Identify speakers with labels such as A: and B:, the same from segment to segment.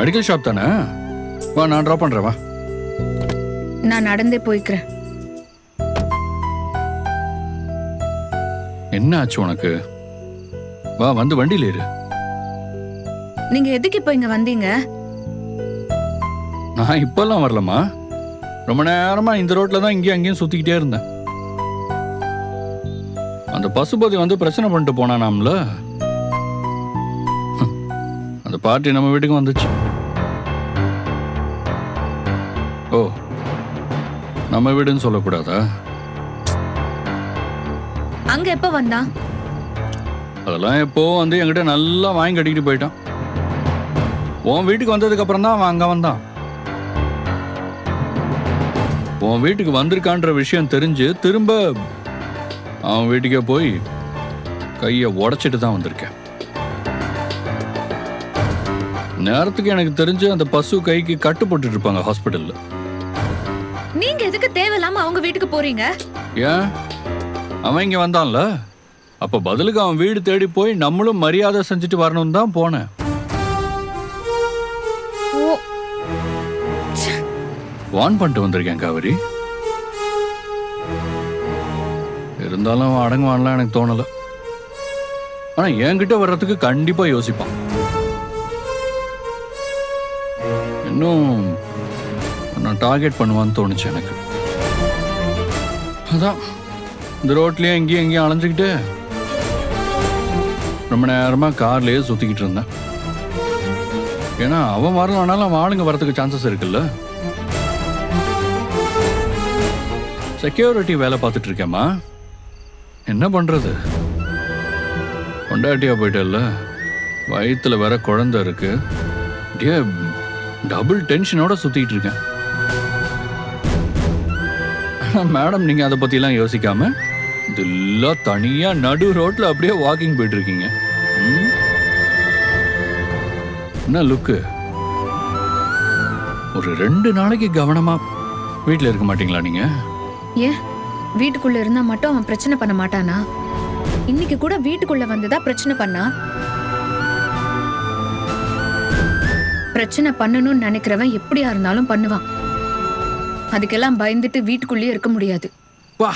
A: Medical shop தானே? வா நான் ட்ராப் பண்றேன் வா.
B: நான் நடந்தே போய்க்கிறேன்.
A: என்ன ஆச்சு உனக்கு? வா வந்து வண்டியில ஏறு
B: நீங்க எதுக்கு இப்போ இங்க வந்தீங்க?
A: நான் இப்பெல்லாம் வரலம்மா. ரொம்ப நேரமா இந்த ரோட்ல தான் இங்கேயும் அங்கேயும் சுத்திக்கிட்டே இருந்தேன். அந்த பசுபதி வந்து பிரச்சனை பண்ணிட்டு போனானாம்ல? ஹம். அந்த பார்ட்டி நம்ம வீட்டுக்கு வந்துச்சு. நம்ம வீடுன்னு சொல்லக்கூடாதா?
B: அங்க எப்ப வந்தான்
A: அதெல்லாம் எப்போ வந்து என்கிட்ட நல்லா வாங்கி கட்டிக்கிட்டு போயிட்டான். உன் வீட்டுக்கு வந்ததுக்கு அப்புறம் தான் அவன் அங்க வந்தான். உன் வீட்டுக்கு வந்திருக்கான்ற விஷயம் தெரிஞ்சு திரும்ப அவன் வீட்டுக்கே போய் கையை உடைச்சிட்டு தான் வந்திருக்கேன். நேரத்துக்கு எனக்கு தெரிஞ்சு அந்த பசு கைக்கு கட்டுப்பட்டு இருப்பாங்க ஹாஸ்பிட்டல்ல
B: அவங்க வீட்டுக்கு போறீங்க?
A: ஏன்? அவன் இங்க வந்தான்ல? அப்ப பதிலுக்கு அவன் வீடு தேடி போய் நம்மளும் மரியாதை செஞ்சுட்டு வரணும் தான் போனேன். வான் பண்ணிட்டு வந்திருக்கேன் காவிரி. இருந்தாலும் அவன் அடங்குவான்லாம் எனக்கு தோணல. ஆனா என்கிட்ட வர்றதுக்கு கண்டிப்பா யோசிப்பான். இன்னும் நான் டார்கெட் பண்ணுவான்னு தோணுச்சு எனக்கு. அதான். இந்த ரோட்லயே எங்கேயும் எங்கேயும் அலைஞ்சுக்கிட்டு ரொம்ப நேரமா கார்லயே சுத்திக்கிட்டு இருந்தேன். ஏன்னா அவன் வரலானாலும் அவன் ஆளுங்க வரதுக்கு சான்சஸ் இருக்குல்ல. செக்யூரிட்டி வேலை பார்த்துட்டு இருக்கேம்மா. என்ன பண்றது? பொண்டாட்டியா போயிட்டல வயிற்றுல வேற குழந்தை இருக்கு. டபுள் டென்ஷனோட சுத்திட்டு இருக்கேன். மேடம் நீங்க அதை பத்திலாம் யோசிக்காம இதெல்லாம் தனியா நடு ரோட்ல அப்படியே வாக்கிங் போயிட்டு இருக்கீங்க என்ன லுக்கு ஒரு ரெண்டு நாளைக்கு கவனமா வீட்ல இருக்க மாட்டீங்களா நீங்க?
B: ஏன்? வீட்டுக்குள்ள இருந்தா மட்டும் அவன் பிரச்சனை பண்ண மாட்டானா? இன்னைக்கு கூட வீட்டுக்குள்ள வந்துதா பிரச்சனை பண்ணா? பிரச்சனை பண்ணணும்னு நினைக்கிறவன் எப்படியா இருந்தாலும் பண்ணுவான். அதுக்கெல்லாம் பயந்துட்டு வீட்டுக்குள்ளேயே இருக்க முடியாது.
A: வா.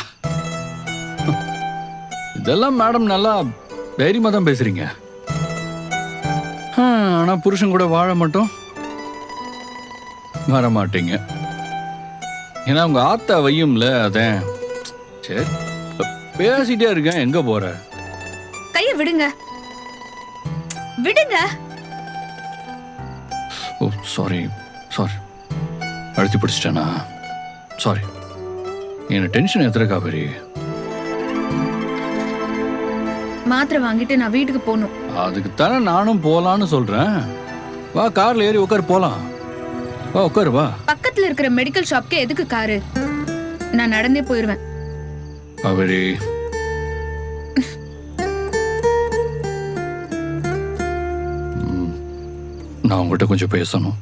A: இதெல்லாம் மேடம் நல்லா தைரியமா தான் பேசுறீங்க. ஆனா புருஷன் கூட வாழ மட்டும். வர மாட்டீங்க. ஏன்னா உங்க ஆத்தா வையும்ல அதான். சரி பேசிட்டே இருக்கேன். எங்க போற?
B: கைய விடுங்க. விடுங்க.
A: ஓ சாரி சாரி அழுத்தி பிடிச்சிட்டேனா? சாரி என்ன டென்ஷன் எத்தனை காவேரி
B: மாத்திரை வாங்கிட்டு நான் வீட்டுக்கு போகணும்.
A: அதுக்கு தானே நானும் போலான்னு சொல்றேன். வா கார்ல ஏறி உட்காரு போலாம். வா உட்காரு வா.
B: பக்கத்துல இருக்கிற மெடிக்கல் ஷாப்க்கு எதுக்கு காரு? நான் நடந்தே போயிருவேன்.
A: காவேரி ம், நான் உங்ககிட்ட கொஞ்சம் பேசணும்.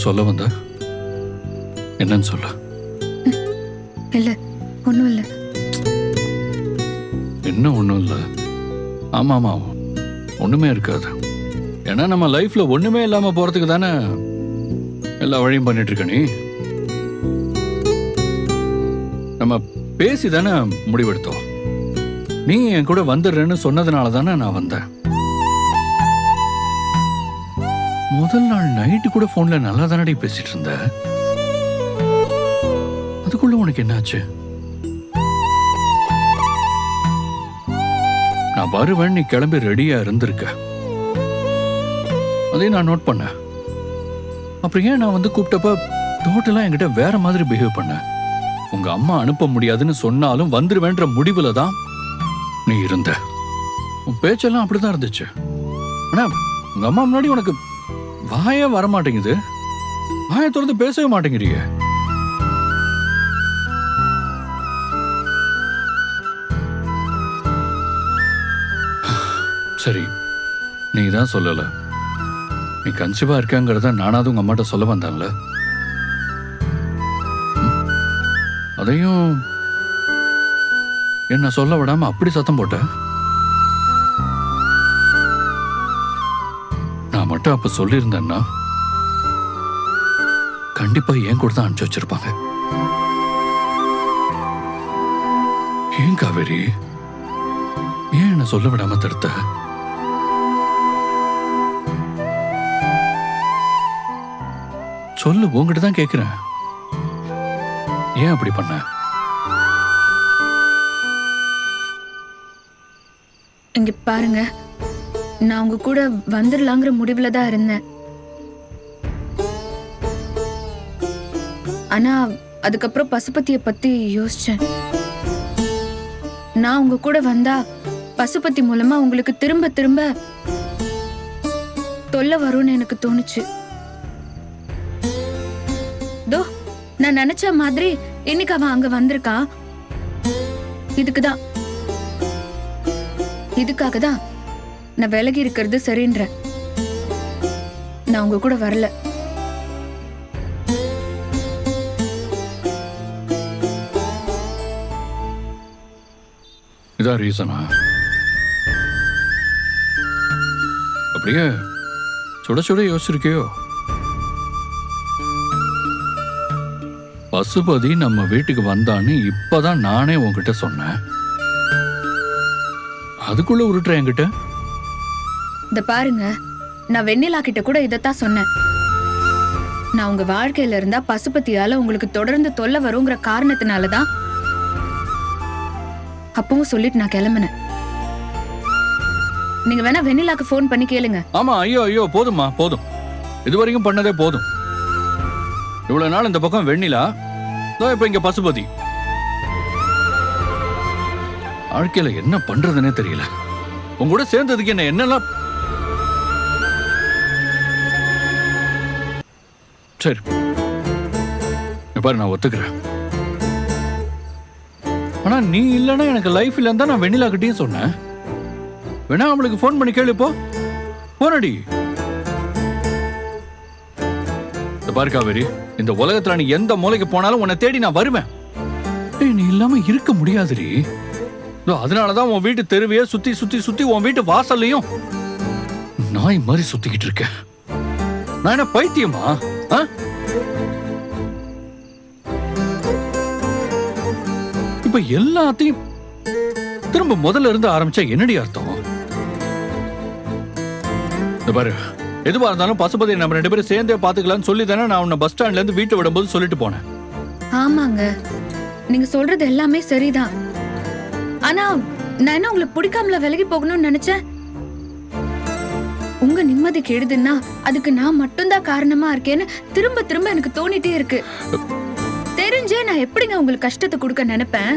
A: சொல்ல வந்த? என்னன்னு சொல்ல.
B: இல்ல ஒண்ணும் இல்ல.
A: என்ன ஒன்றும் இல்லை? ஆமாம் ஆமாம் ஒன்றுமே இருக்காது. ஏன்னா நம்ம லைஃப்ல ஒன்றுமே இல்லாமல் போகிறதுக்கு தானே எல்லா வழியும் பண்ணிட்டு இருக்க நீ? நம்ம பேசி தானே முடிவெடுத்தோம். நீ என் கூட வந்துடுறேன்னு சொன்னதுனால தானே நான் வந்தேன். முதல் நாள் நைட்டு கூட போன்ல நல்லா தானடி பேசிட்டு இருந்த? அதுக்குள்ள உனக்கு என்னாச்சு? நான் வருவேன் நீ கிளம்பி ரெடியா இருந்திருக்க. அதையும் நான் நோட் பண்ணேன். அப்புறம் ஏன் நான் வந்து கூப்பிட்டப்ப டோட்டலா என்கிட்ட வேற மாதிரி பிஹேவ் பண்ண? உங்க அம்மா அனுப்ப முடியாதுன்னு சொன்னாலும் வந்துருவேன்ற முடிவுல தான் நீ இருந்த. உன் பேச்செல்லாம் அப்படிதான் இருந்துச்சு. ஆனா உங்க அம்மா முன்னாடி உனக்கு வாயே வர மாட்டேங்குது வாயை திறந்து பேசவே மாட்டேங்கிறீங்க சரி நீ தான் சொல்லல. நீ கன்சீவா இருக்காங்கிறத நானாவது உங்க அம்மாட்ட சொல்ல வந்தான்ல. அதையும் என்ன சொல்ல விடாம அப்படி சத்தம் போட்டேன் மட்டும் அப்ப சொல்லியிருந்தேன்னா கண்டிப்பா என் கூட தான் அனுப்பிச்சு வச்சிருப்பாங்க. ஏன் காவேரி? ஏன் என்ன சொல்ல விடாம தடுத்த? சொல்லு உங்ககிட்ட தான் கேக்குறேன். ஏன் அப்படி பண்ண?
B: இங்க பாருங்க. நான் உங்க கூட வந்துடலாங்கிற முடிவுல தான் இருந்தேன். ஆனா அதுக்கப்புறம் பசுபத்திய பத்தி யோசிச்சேன். நான் உங்க கூட வந்தா பசுபத்தி மூலமா உங்களுக்கு திரும்ப திரும்ப தொல்லை வரும்னு எனக்கு தோணுச்சு. தோ நான் நினைச்ச மாதிரி இன்னைக்கு அவன் அங்க வந்திருக்கான். இதுக்குதான். இதுக்காக தான் நான் விலகி இருக்கிறது சரின்ற. நான் உங்க கூட வரல.
A: இதான் ரீசனா அப்படியே சுட சுட யோசிச்சிருக்கியோ? பசுபதி நம்ம வீட்டுக்கு வந்தான்னு இப்பதான் நானே உன்கிட்ட சொன்னேன். அதுக்குள்ள உருட்டுற என்கிட்ட?
B: இந்த பாருங்க. நான் வெண்ணிலா கிட்ட கூட இதைத்தான் சொன்னேன். நான் உங்க வாழ்க்கையில இருந்தா பசுபத்தியால உங்களுக்கு தொடர்ந்து தொல்லை வருங்கிற காரணத்தினால தான் அப்பவும் சொல்லிட்டு நான் கிளம்பினேன். நீங்க வேணா வெண்ணிலாக்கு ஃபோன் பண்ணி கேளுங்க.
A: ஆமா ஐயோ ஐயோ போதும்மா போதும். இது வரைக்கும் பண்ணதே போதும். இவ்வளவு நாள் இந்த பக்கம் வெண்ணிலா இப்ப இங்க பசுபதி. வாழ்க்கையில என்ன பண்றதுன்னே தெரியல. உங்க கூட சேர்ந்ததுக்கு என்ன என்னெல்லாம் சரி. பாரு நான் ஒத்துக்கிறேன். ஆனா நீ இல்லைன்னா எனக்கு லைஃப் இல்லைன்னு தான் நான் வெண்ணிலா கிட்டயும் சொன்னேன். வேணா அவளுக்கு ஃபோன் பண்ணி கேளு இப்போ போனடி இந்த பாரு காவேரி இந்த உலகத்துல நீ எந்த மூலைக்கு போனாலும் உன்னை தேடி நான் வருவேன். ஏய், நீ இல்லாம இருக்க முடியாதுடி. அதனாலதான் உன் வீட்டு தெருவையே சுத்தி சுத்தி சுத்தி உன் வீட்டு வாசல்லையும் நாய் மாதிரி சுத்திக்கிட்டு இருக்கேன். நான் என்ன பைத்தியமா? இப்ப எல்லாத்தையும் திரும்ப முதல்ல இருந்து ஆரம்பிச்சா என்னடி அர்த்தம்? இந்த பாரு எதுவா இருந்தாலும் பசுபதி நம்ம ரெண்டு பேரும் சேர்ந்தே பாத்துக்கலாம்னு சொல்லி தானே நான் உன்னை பஸ் ஸ்டாண்ட்ல இருந்து வீட்டை விடும்போது சொல்லிட்டு போனேன்.
B: ஆமாங்க. நீங்க சொல்றது எல்லாமே சரிதான். ஆனா நான் என்ன உங்களுக்கு பிடிக்காமல விலகி போகணும்னு நினைச்சேன்? உங்க நிம்மதி கெடுதுன்னா அதுக்கு நான் மட்டும்தான் காரணமா இருக்கேன்னு திரும்ப திரும்ப எனக்கு தோணிட்டே இருக்கு. தெரிஞ்சே நான் எப்படிங்க உங்களுக்கு கஷ்டத்தை கொடுக்க நினைப்பேன்?